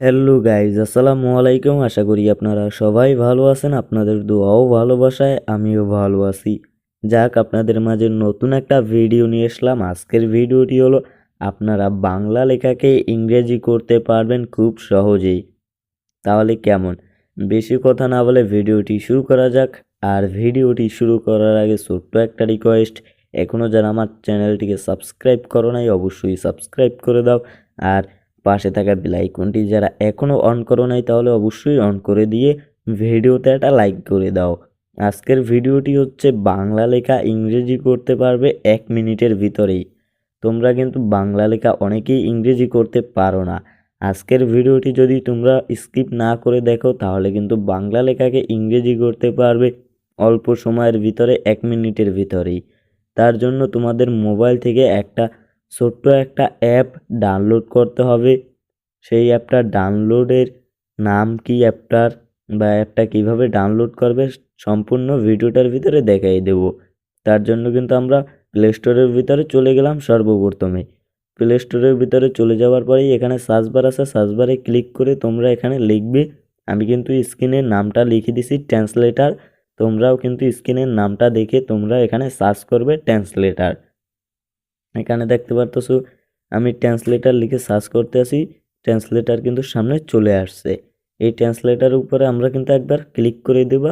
Hello guys আসসালামু আলাইকুম আশা করি আপনারা সবাই ভালো আছেন। আপনাদের দোয়াও ভালোবাসায়, আমিও ভালো আছি। যাক, আপনাদের মাঝে নতুন একটা ভিডিও নিয়ে আসলাম আজকের ভিডিওটি হলো, আপনারা বাংলা লেখাকে ইংরেজি করতে পারবেন খুব সহজেই। তাহলে কেমন? বেশি কথা না বলে ভিডিওটি শুরু করা যাক। আর ভিডিওটি শুরু করার আগে ছোট্ট একটা রিকোয়েস্ট এখনও যারা আমার চ্যানেলটিকে সাবস্ক্রাইব করো নাই, অবশ্যই সাবস্ক্রাইব করে দাও। আর পাশে থাকা বেলাইকনটি যারা এখনও অন করো নাই, তাহলে অবশ্যই অন করে দিয়ে ভিডিওতে একটা লাইক করে দাও। আজকের ভিডিওটি হচ্ছে বাংলা লেখা ইংরেজি করতে পারবে এক মিনিটের ভিতরেই। তোমরা কিন্তু বাংলা লেখা অনেকেই ইংরেজি করতে পারো না। আজকের ভিডিওটি যদি তোমরা স্কিপ না করে দেখো, তাহলে কিন্তু বাংলা লেখাকে ইংরেজি করতে পারবে অল্প সময়ের ভিতরে, এক মিনিটের ভিতরেই। তার জন্য তোমাদের মোবাইল থেকে একটা ছোট্ট একটা অ্যাপ ডাউনলোড করতে হবে। সেই অ্যাপটা ডাউনলোডের নাম কি অ্যাপটার বা অ্যাপটা কীভাবে ডাউনলোড করবে সম্পূর্ণ ভিডিওটার ভিতরে দেখাই দেব। তার জন্য কিন্তু আমরা প্লে স্টোরের ভিতরে চলে গেলাম সর্বপ্রথমে। প্লে স্টোরের ভিতরে চলে যাওয়ার পরেই এখানে সার্চ বার আছে। সার্চ ক্লিক করে তোমরা এখানে লিখবে। আমি কিন্তু স্ক্রিনের নামটা লিখে দিছি ট্রান্সলেটার তোমরাও কিন্তু স্ক্রিনের নামটা দেখে তোমরা এখানে সার্চ করবে ট্রান্সলেটার এখানে দেখতে পারতেছো, আমি ট্রান্সলেটার লিখে সার্চ করতে আসি ট্রান্সলেটার কিন্তু সামনে চলে আসছে। এই ট্রান্সলেটার উপরে আমরা কিন্তু একবার ক্লিক করে দেব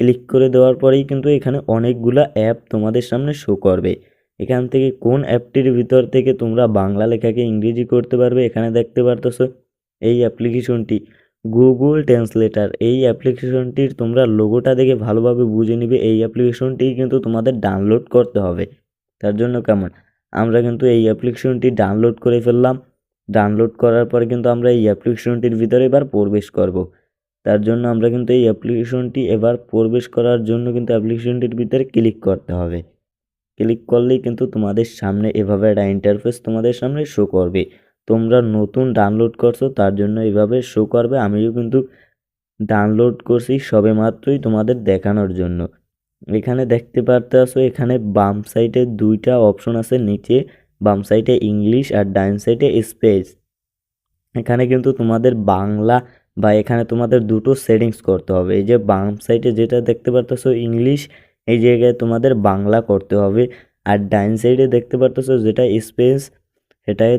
ক্লিক করে দেওয়ার পরেই কিন্তু এখানে অনেকগুলা অ্যাপ তোমাদের সামনে শো করবে। এখান থেকে কোন অ্যাপটির ভিতর থেকে তোমরা বাংলা লেখাকে ইংরেজি করতে পারবে, এখানে দেখতে পারতেছো এই অ্যাপ্লিকেশনটি গুগল ট্রান্সলেটার এই অ্যাপ্লিকেশনটির তোমরা লোগোটা দেখে ভালোভাবে বুঝে নিবে, এই অ্যাপ্লিকেশনটি কিন্তু তোমাদের ডাউনলোড করতে হবে। তার জন্য কেমন? আমরা কিন্তু এই অ্যাপ্লিকেশনটি ডাউনলোড করে ফেললাম। ডাউনলোড করার পরে কিন্তু আমরা এই অ্যাপ্লিকেশনটির ভিতরে এবার প্রবেশ করব। তার জন্য আমরা কিন্তু এই অ্যাপ্লিকেশনটি এবার প্রবেশ করার জন্য কিন্তু অ্যাপ্লিকেশনটির ভিতরে ক্লিক করতে হবে। ক্লিক করলেই কিন্তু তোমাদের সামনে এভাবে একটা ইন্টারফেস তোমাদের সামনে শো করবে। তোমরা নতুন ডাউনলোড করছ, তার জন্য এভাবে শো করবে। আমিও কিন্তু ডাউনলোড করছি সবে মাত্রই তোমাদের দেখানোর জন্য। এখানে দেখতে পারতে আসো এখানে বাম সাইডে দুইটা অপশন আছে, নিচে বাম সাইডে ইংলিশ আর ডাইন সাইডে স্পেস এখানে কিন্তু তোমাদের বাংলা বা এখানে তোমাদের দুটো সেটিংস করতে হবে। এই যে বাম সাইডে যেটা দেখতে পারতেছো ইংলিশ এই জায়গায় তোমাদের বাংলা করতে হবে। আর ডাইন সাইডে দেখতে পারতেছো, যেটা স্পেস সেটাই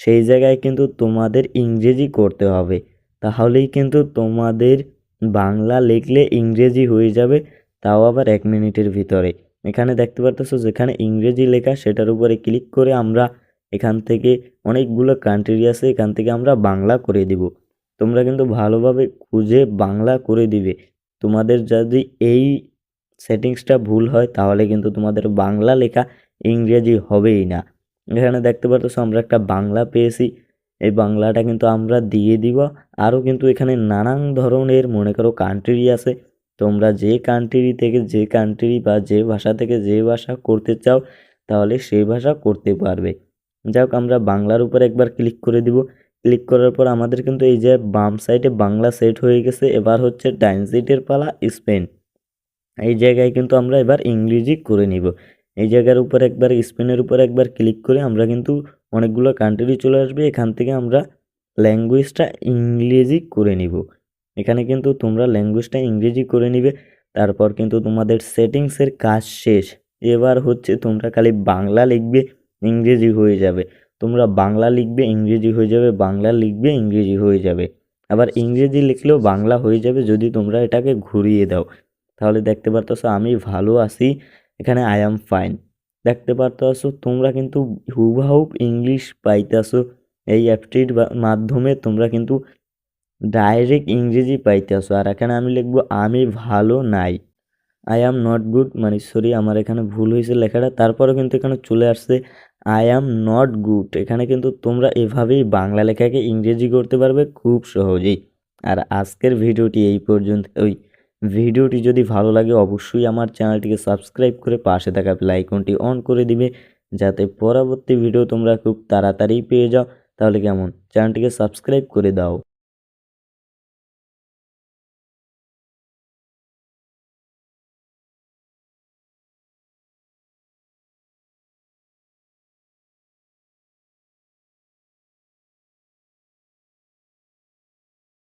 সেই জায়গায় কিন্তু তোমাদের ইংরেজি করতে হবে। তাহলেই কিন্তু তোমাদের বাংলা লিখলে ইংরেজি হয়ে যাবে। তাও আবার এক মিনিটের ভিতরে। এখানে দেখতে পারতেছো যেখানে ইংরেজি লেখা সেটার উপরে ক্লিক করে আমরা এখান থেকে অনেকগুলো কান্ট্রি আছে, এখান থেকে আমরা বাংলা করে দিব। তোমরা কিন্তু ভালোভাবে খুঁজে বাংলা করে দিবে। তোমাদের যদি এই সেটিংসটা ভুল হয়, তাহলে কিন্তু তোমাদের বাংলা লেখা ইংরেজি হবেই না। এখানে দেখতে পারতেছো আমরা একটা বাংলা পেয়েছি। এই বাংলাটা কিন্তু আমরা দিয়ে দিব। আরও কিন্তু এখানে নানান ধরনের, মনে করো কান্ট্রি আছে। তোমরা যে কান্ট্রি থেকে যে কান্ট্রি বা যে ভাষা থেকে যে ভাষা করতে চাও, তাহলে সেই ভাষা করতে পারবে। যাই হোক আমরা বাংলার উপর একবার ক্লিক করে দিব। ক্লিক করার পর আমাদের কিন্তু এই যে বাম সাইডে বাংলা সেট হয়ে গেছে। এবার হচ্ছে ডাইন পালা স্পেন এই জায়গায় কিন্তু আমরা এবার ইংরেজি করে নিব। এই জায়গার উপর একবার স্পেনের উপর একবার ক্লিক করে আমরা কিন্তু অনেকগুলো কান্ট্রি চলে আসবে। এখান থেকে আমরা ল্যাঙ্গুয়েজটা ইংরেজি করে নিব। এখানে কিন্তু তোমরা ল্যাঙ্গুয়েজটা ইংরেজি করে নিবে, তারপর কিন্তু তোমাদের সেটিংসের কাজ শেষ। এবার হচ্ছে তোমরা খালি বাংলা লিখবে, ইংরেজি হয়ে যাবে। তোমরা বাংলা লিখবে, ইংরেজি হয়ে যাবে, বাংলা লিখবে, ইংরেজি হয়ে যাবে। আবার ইংরেজি লিখলেও বাংলা হয়ে যাবে যদি তোমরা এটাকে ঘুরিয়ে দাও। তাহলে দেখতে পারতেছো আমি ভালো আছি, এখানে আই অ্যাম ফাইন দেখতে পারতেছো তোমরা কিন্তু হুবহুব ইংলিশ পাইতেছো। এই অ্যাপটির মাধ্যমে তোমরা কিন্তু ডাইরেক্ট ইংরেজি পাইতেছো। আর এখানে আমি লিখব, আমি ভালো নাই। আই অ্যাম নট গুড মানে সরি, আমার এখানে ভুল হয়েছে লেখাটা। তারপরেও কিন্তু এখানে চলে আসছে আই অ্যাম নট গুড এখানে কিন্তু তোমরা এভাবেই বাংলা লেখাকে ইংরেজি করতে পারবে খুব সহজেই। আর আজকের ভিডিওটি এই পর্যন্ত। ওই ভিডিওটি যদি ভালো লাগে, অবশ্যই আমার চ্যানেলটিকে সাবস্ক্রাইব করে পাশে থাকা আইকনটি অন করে দিবে, যাতে পরবর্তী ভিডিও তোমরা খুব তাড়াতাড়ি পেয়ে যাও। তাহলে কেমন? চ্যানেলটিকে সাবস্ক্রাইব করে দাও।